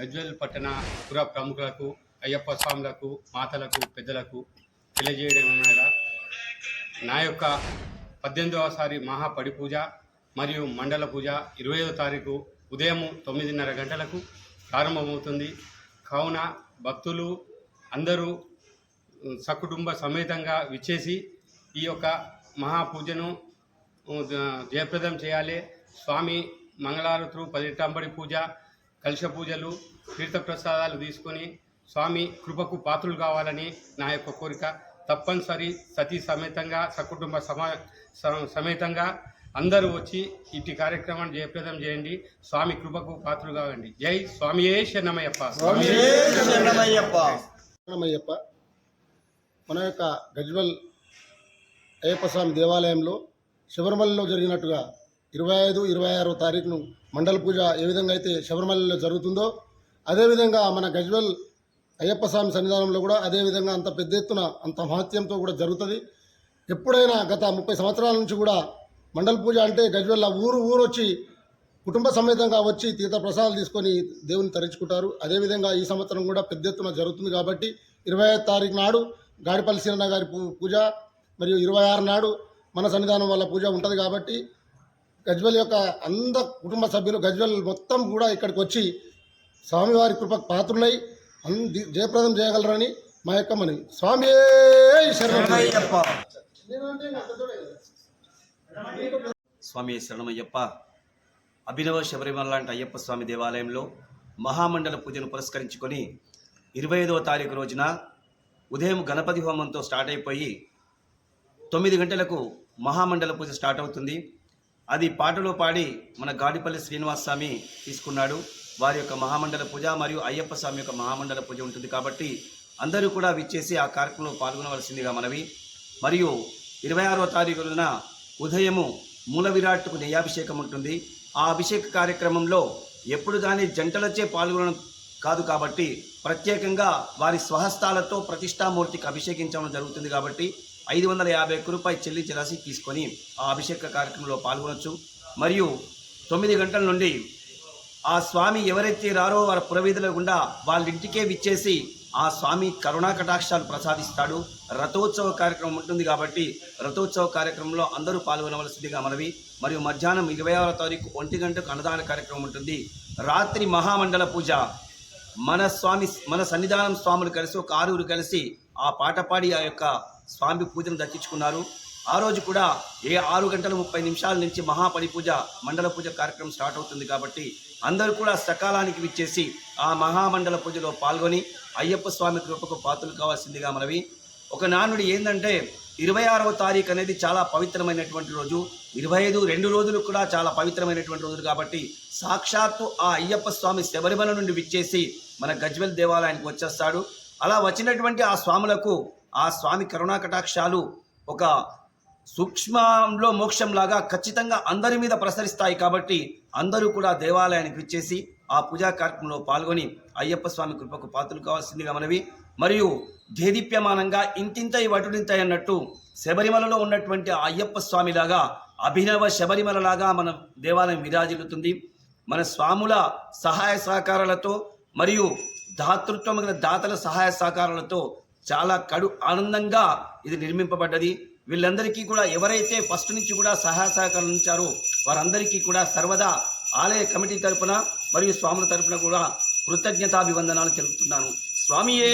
గజ్వెల్ పట్టణ పుర ప్రముఖులకు అయ్యప్ప స్వాములకు మాతలకు పెద్దలకు తెలియజేయడం నా యొక్క పద్దెనిమిదవ సారి మహాపడి పూజ మరియు మండల పూజ ఇరవైవ తారీఖు ఉదయం తొమ్మిదిన్నర గంటలకు ప్రారంభమవుతుంది. కావున భక్తులు అందరూ సకుటుంబ సమేతంగా విచ్చేసి ఈ యొక్క మహాపూజను జయప్రదం చేయాలి. స్వామి మంగళారతులు పదిటంబడి పూజ కలశ పూజలు తీర్థప్రసాదాలు తీసుకొని స్వామి కృపకు పాత్రులు కావాలని నా యొక్క కోరిక. తప్పనిసరి సతీ సమేతంగా సకుటుంబ సమా స- సమేతంగా అందరూ వచ్చి ఇట్టి కార్యక్రమాన్ని జయప్రదం చేయండి. స్వామి కృపకు పాత్రులు కావండి. జై స్వామియే శరణమయ్యప్ప శరణమయ్యప్ప మన యొక్క గజ్వల్ అయ్యప్ప స్వామి దేవాలయంలో శబరిమలలో జరిగినట్టుగా ఇరవై ఐదు ఇరవై ఆరో తారీఖును మండల పూజ ఏ విధంగా అయితే శబరిమలలో జరుగుతుందో అదేవిధంగా మన గజ్వల్ అయ్యప్ప స్వామి సన్నిధానంలో కూడా అదేవిధంగా అంత పెద్ద ఎత్తున అంత మహత్యంతో కూడా జరుగుతుంది. ఎప్పుడైనా గత ముప్పై సంవత్సరాల నుంచి కూడా మండల పూజ అంటే గజ్వెల్ల ఊరు ఊరు వచ్చి కుటుంబ సమేతంగా వచ్చి తీర్థ ప్రసాదాలు తీసుకొని దేవుని తరించుకుంటారు. అదేవిధంగా ఈ సంవత్సరం కూడా పెద్ద ఎత్తున జరుగుతుంది కాబట్టి ఇరవై ఐదు తారీఖు నాడు గాడిపల్లి సీరన్న గారి పూజ మరియు ఇరవై ఆరు నాడు మన సన్నిధానం వల్ల పూజ ఉంటుంది కాబట్టి గజ్వెల్ యొక్క అంద కుటుంబ సభ్యులు గజ్వెల్ మొత్తం కూడా ఇక్కడికి వచ్చి స్వామివారి కృపకు పాత్రులై అంది జయప్రదం చేయగలరని మా యొక్క మనవి. స్వామి శరణయ్యప్ప స్వామి శరణమయ్యప్ప. అభినవ శబరిమల లాంటి అయ్యప్ప స్వామి దేవాలయంలో మహామండల పూజను పురస్కరించుకొని ఇరవై ఐదవ తారీఖు రోజున ఉదయం గణపతి హోమంతో స్టార్ట్ అయిపోయి తొమ్మిది గంటలకు మహామండల పూజ స్టార్ట్ అవుతుంది. అది పాటలో పాడి మన గాడిపల్లి శ్రీనివాస్ స్వామి తీసుకున్నాడు. వారి యొక్క మహామండల పూజ మరియు అయ్యప్ప స్వామి యొక్క మహామండల పూజ ఉంటుంది కాబట్టి అందరూ కూడా విచ్చేసి ఆ కార్యక్రమంలో పాల్గొనవలసిందిగా మనవి. మరియు ఇరవై ఆరవ తారీఖున ఉదయము మూల విరాట్కు నెయ్యాభిషేకం ఉంటుంది. ఆ అభిషేక కార్యక్రమంలో ఎప్పుడు కానీ జంటలచే పాల్గొనడం కాదు కాబట్టి ప్రత్యేకంగా వారి స్వహస్తాలతో ప్రతిష్టామూర్తికి అభిషేకించడం జరుగుతుంది కాబట్టి ఐదు వందల యాభై ఒక్క రూపాయి చెల్లించి రాసి తీసుకొని ఆ అభిషేక కార్యక్రమంలో పాల్గొనొచ్చు. మరియు తొమ్మిది గంటల నుండి ఆ స్వామి ఎవరైతే రారో వారి పురవీధుల గుండా వాళ్ళ ఇంటికే విచ్చేసి ఆ స్వామి కరుణా కటాక్షాలు ప్రసాదిస్తాడు. రథోత్సవ కార్యక్రమం ఉంటుంది కాబట్టి రథోత్సవ కార్యక్రమంలో అందరూ పాల్గొనవలసిందిగా మనవి. మరియు మధ్యాహ్నం ఇరవై ఆరో తారీఖు ఒంటి గంటకు అన్నదాన కార్యక్రమం ఉంటుంది. రాత్రి మహామండల పూజ. మన స్వామి మన సన్నిధానం స్వాములు కలిసి ఒక ఆరుగురు కలిసి ఆ పాట పాడి ఆ యొక్క స్వామి పూజను దక్కించుకున్నారు ఆ రోజు కూడా ఏ ఆరు గంటల ముప్పై నిమిషాల నుంచి మహాపరిపూజ మండల పూజ కార్యక్రమం స్టార్ట్ అవుతుంది కాబట్టి అందరూ కూడా సకాలానికి విచ్చేసి ఆ మహామండల పూజలో పాల్గొని అయ్యప్ప స్వామి కృపకు పాత్రలు కావాల్సిందిగా మనవి. ఒక నానుడు ఏంటంటే ఇరవై ఆరవ తారీఖు అనేది చాలా పవిత్రమైనటువంటి రోజు. ఇరవై ఐదు రెండు రోజులు కూడా చాలా పవిత్రమైనటువంటి రోజులు కాబట్టి సాక్షాత్తు ఆ అయ్యప్ప స్వామి శబరిమల నుండి విచ్చేసి మన గజ్వెల్ దేవాలయానికి వచ్చేస్తాడు. అలా వచ్చినటువంటి ఆ స్వాములకు ఆ స్వామి కరుణా కటాక్షాలు ఒక సూక్ష్మంలో మోక్షంలాగా ఖచ్చితంగా అందరి మీద ప్రసరిస్తాయి కాబట్టి అందరూ కూడా దేవాలయానికి విచ్చేసి ఆ పూజా కార్యక్రమంలో పాల్గొని అయ్యప్ప స్వామి కృపకు పాత్రలు కావాల్సిందిగా మనవి. మరియు దేదీప్యమానంగా ఇంతింతై వటుడింతై అన్నట్టు శబరిమలలో ఉన్నటువంటి ఆ అయ్యప్ప స్వామిలాగా అభినవ శబరిమలలాగా మన దేవాలయం విరాజిల్లుతుంది. మన స్వాముల సహాయ సహకారాలతో మరియు దాతృత్వం గల దాతల సహాయ సహకారాలతో చాలా కడు ఆనందంగా ఇది నిర్మింపబడ్డది. వీళ్ళందరికీ కూడా ఎవరైతే ఫస్ట్ నుంచి కూడా సహాయ సహకరించారో వారందరికీ కూడా సర్వదా ఆలయ కమిటీ తరపున మరియు స్వాముల తరపున కూడా కృతజ్ఞతాభివందనాలు తెలుపుతున్నాను. స్వామియే!